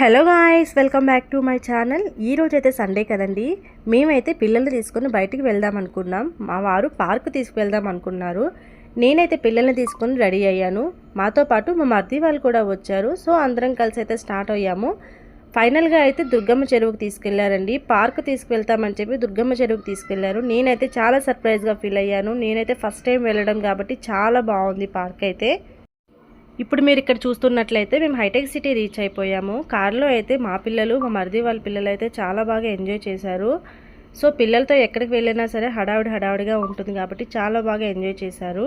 Hello guys welcome back to my channel. ఈ రోజు అయితే సండే కదండి. మేమైతే పిల్లల్ని తీసుకొని బయటికి వెళ్దాం అనుకున్నాం. మా వారు పార్క్ తీసుకువెళ్దాం అనుకున్నారు. నేనైతే పిల్లల్ని తీసుకొని రెడీ అయ్యాను. మాతో పాటు మా మర్ది వాళ్ళు కూడా వచ్చారు. సో అందరం కలిసి అయితే స్టార్ట్ అయ్యాము. ఫైనల్గా అయితే దుర్గమ్మ చెరువుకి తీసుకెళ్ళారండి. పార్క్ తీసుకువెళ్తామని చెప్పి దుర్గమ్మ చెరువుకి తీసుకెళ్ళారు. నేనైతే చాలా సర్ప్రైజ్గా ఫీల్ అయ్యాను. నేనైతే ఫస్ట్ టైం వెళ్ళడం కాబట్టి చాలా బాగుంది పార్క్ అయితే. ఇప్పుడు మీరు ఇక్కడ చూస్తున్నట్లయితే మేము హైటెక్ సిటీ రీచ్ అయిపోయాము. కార్లో అయితే మా పిల్లలు మా మరిది వాళ్ళ పిల్లలు అయితే చాలా బాగా ఎంజాయ్ చేశారు. సో పిల్లలతో ఎక్కడికి వెళ్ళినా సరే హడావిడి హడావిడిగా ఉంటుంది కాబట్టి చాలా బాగా ఎంజాయ్ చేశారు.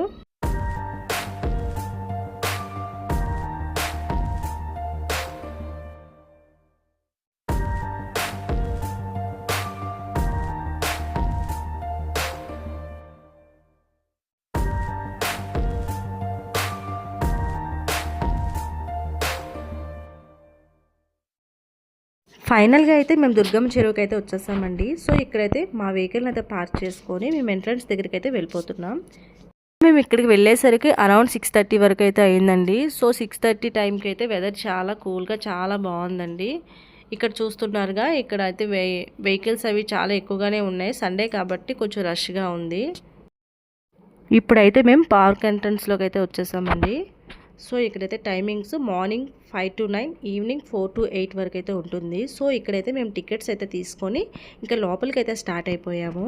ఫైనల్గా అయితే మేము దుర్గమ్మ చెరువుకి అయితే వచ్చేసామండి. సో ఇక్కడైతే మా వెహికల్ని అయితే పార్క్ చేసుకొని మేము ఎంట్రన్స్ దగ్గరికి అయితే వెళ్ళిపోతున్నాం. మేము ఇక్కడికి వెళ్ళేసరికి అరౌండ్ సిక్స్ థర్టీ వరకు అయితే అయిందండి. సో సిక్స్ థర్టీ టైంకి అయితే వెదర్ చాలా కూల్గా చాలా బాగుందండి. ఇక్కడ చూస్తున్నారుగా ఇక్కడ అయితే వె వెహికల్స్ అవి చాలా ఎక్కువగానే ఉన్నాయి. సండే కాబట్టి కొంచెం రష్గా ఉంది. ఇప్పుడైతే మేము పార్క్ ఎంట్రన్స్లోకి అయితే వచ్చేసామండి. సో ఇక్కడైతే timings morning five to nine evening four to eight వరకు అయితే ఉంటుంది. సో ఇక్కడైతే మేము టికెట్స్ అయితే తీసుకొని ఇంకా లోపలికి అయితే స్టార్ట్ అయిపోయాము.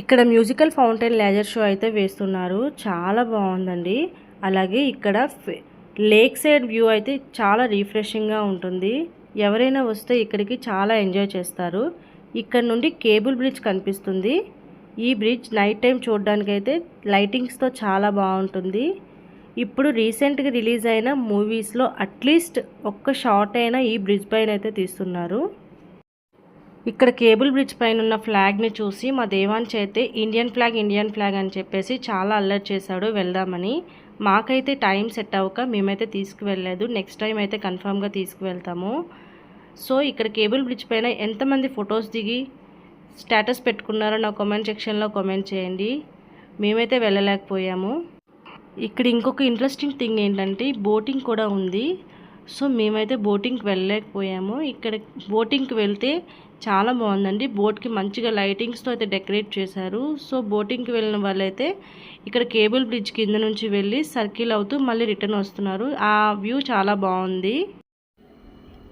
ఇక్కడ మ్యూజికల్ ఫౌంటైన్ లేజర్ షో అయితే వేస్తున్నారు. చాలా బాగుందండి. అలాగే ఇక్కడ లేక్ సైడ్ వ్యూ అయితే చాలా రిఫ్రెషింగ్గా ఉంటుంది. ఎవరైనా వస్తే ఇక్కడికి చాలా ఎంజాయ్ చేస్తారు. ఇక్కడ నుండి కేబుల్ బ్రిడ్జ్ కనిపిస్తుంది. ఈ బ్రిడ్జ్ నైట్ టైం చూడడానికైతే లైటింగ్స్తో చాలా బాగుంటుంది. ఇప్పుడు రీసెంట్గా రిలీజ్ అయిన మూవీస్లో అట్లీస్ట్ ఒక్క షార్ట్ అయినా ఈ బ్రిడ్జ్ పైన అయితే తీస్తున్నారు. ఇక్కడ కేబుల్ బ్రిడ్జ్ పైన ఉన్న ఫ్లాగ్ని చూసి మా దేవాంశ్ అయితే ఇండియన్ ఫ్లాగ్ ఇండియన్ ఫ్లాగ్ అని చెప్పేసి చాలా అల్లరి చేశాడు వెళ్దామని. మాకైతే టైం సెట్ అవ్వక మేమైతే తీసుకువెళ్ళలేదు. నెక్స్ట్ టైం అయితే కన్ఫామ్గా తీసుకువెళ్తాము. సో ఇక్కడ కేబుల్ బ్రిడ్జ్ పైన ఎంతమంది ఫొటోస్ దిగి స్టేటస్ పెట్టుకున్నారో నా కామెంట్ సెక్షన్లో కామెంట్ చేయండి. మేమైతే వెళ్ళలేకపోయాము. ఇక్కడ ఇంకొక ఇంట్రెస్టింగ్ థింగ్ ఏంటంటే బోటింగ్ కూడా ఉంది. సో మేమైతే బోటింగ్కి వెళ్ళలేకపోయాము. ఇక్కడ బోటింగ్కి వెళ్తే చాలా బాగుందండి. బోట్కి మంచిగా లైటింగ్స్తో అయితే డెకరేట్ చేశారు. సో బోటింగ్కి వెళ్ళిన వాళ్ళైతే ఇక్కడ కేబుల్ బ్రిడ్జ్ కింద నుంచి వెళ్ళి సర్కిల్ అవుతూ మళ్ళీ రిటర్న్ వస్తున్నారు. ఆ వ్యూ చాలా బాగుంది.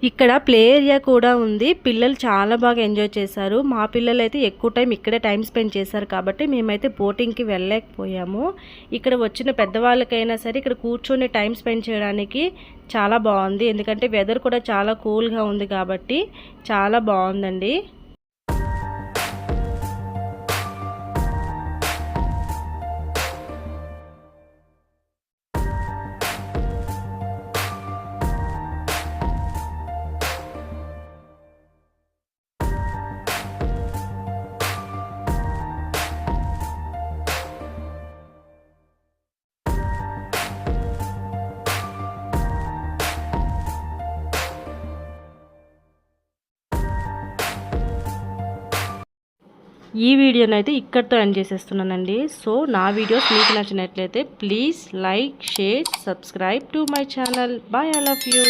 ఇక్కడ ప్లే ఏరియా కూడా ఉంది. పిల్లలు చాలా బాగా ఎంజాయ్ చేశారు. మా పిల్లలు అయితే ఎక్కువ టైం ఇక్కడే టైం స్పెండ్ చేశారు కాబట్టి మేమైతే బోటింగ్కి వెళ్ళలేకపోయాము. ఇక్కడ వచ్చిన పెద్దవాళ్ళకైనా సరే ఇక్కడ కూర్చొని టైం స్పెండ్ చేయడానికి చాలా బాగుంది. ఎందుకంటే వెదర్ కూడా చాలా కూల్గా ఉంది కాబట్టి చాలా బాగుందండి. ఈ వీడియోని అయితే ఇక్కడితో ఎండ్ చేసేస్తున్నానండి. సో నా వీడియోస్ మీకు నచ్చినట్లయితే please like share subscribe to my channel bye I love you